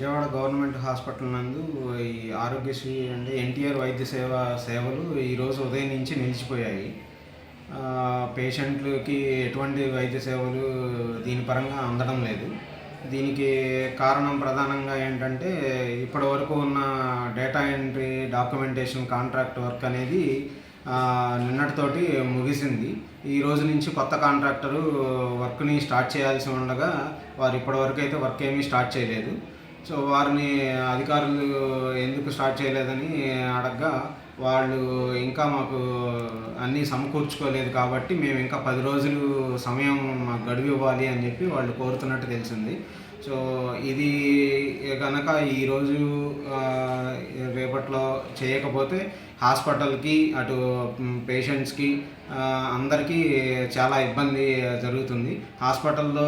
Vijayawada government hospital నందు ఈ ఆరోగ్యశ్రీ అంటే ఎన్టీఆర్ వైద్య సేవ సేవలు ఈరోజు ఉదయం నుంచి నిలిచిపోయాయి. పేషెంట్లకి ఎటువంటి వైద్య సేవలు దీని పరంగా అందడం లేదు. దీనికి కారణం ప్రధానంగా ఏంటంటే ఇప్పటివరకు ఉన్న data entry documentation contract work అనేది నిన్నటితోటి ముగిసింది. ఈ రోజు నుంచి కొత్త కాంట్రాక్టరు వర్క్ని స్టార్ట్ చేయాల్సి ఉండగా వారు ఇప్పటివరకు అయితే వర్క్ ఏమీ స్టార్ట్ చేయలేదు. సో వారిని అధికారులు ఎందుకు స్టార్ట్ చేయలేదని అడగ్గా వాళ్ళు ఇంకా మాకు అన్నీ సమకూర్చుకోలేదు కాబట్టి మేము ఇంకా పది రోజులు సమయం మాకు గడువు ఇవ్వాలి అని చెప్పి వాళ్ళు కోరుతున్నట్టు తెలిసింది. సో ఇది కనుక ఈరోజు అప్పట్లో చేయకపోతే హాస్పిటల్కి అటు పేషెంట్స్కి అందరికీ చాలా ఇబ్బంది జరుగుతుంది. హాస్పిటల్లో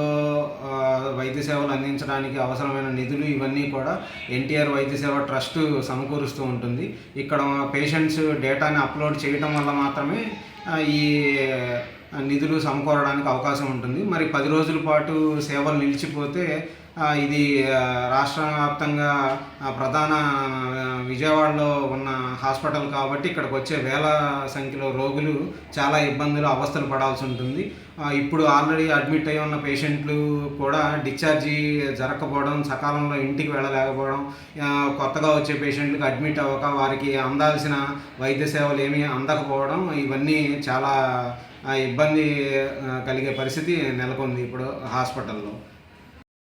వైద్య సేవలు అందించడానికి అవసరమైన నిధులు ఇవన్నీ కూడా ఎన్టీఆర్ వైద్య సేవ ట్రస్ట్ సమకూరుస్తూ ఉంటుంది. ఇక్కడ పేషెంట్స్ డేటాని అప్లోడ్ చేయడం వల్ల మాత్రమే ఈ నిధులు సమకూరడానికి అవకాశం ఉంటుంది. మరి పది రోజుల పాటు సేవలు నిలిచిపోతే ఇది రాష్ట్ర వ్యాప్తంగా ప్రధాన విజయవాడలో ఉన్న హాస్పిటల్ కాబట్టి ఇక్కడికి వచ్చే వేల సంఖ్యలో రోగులు చాలా ఇబ్బందులు అవస్థలు పడాల్సి ఉంటుంది. ఇప్పుడు ఆల్రెడీ అడ్మిట్ అయి ఉన్న పేషెంట్లు కూడా డిశ్చార్జీ జరగకపోవడం సకాలంలో ఇంటికి వెళ్ళలేకపోవడం కొత్తగా వచ్చే పేషెంట్లకు అడ్మిట్ అవ్వక వారికి అందాల్సిన వైద్య సేవలు ఏమీ అందకపోవడం ఇవన్నీ చాలా ఇబ్బంది కలిగే పరిస్థితి నెలకొంది ఇప్పుడు హాస్పిటల్లో.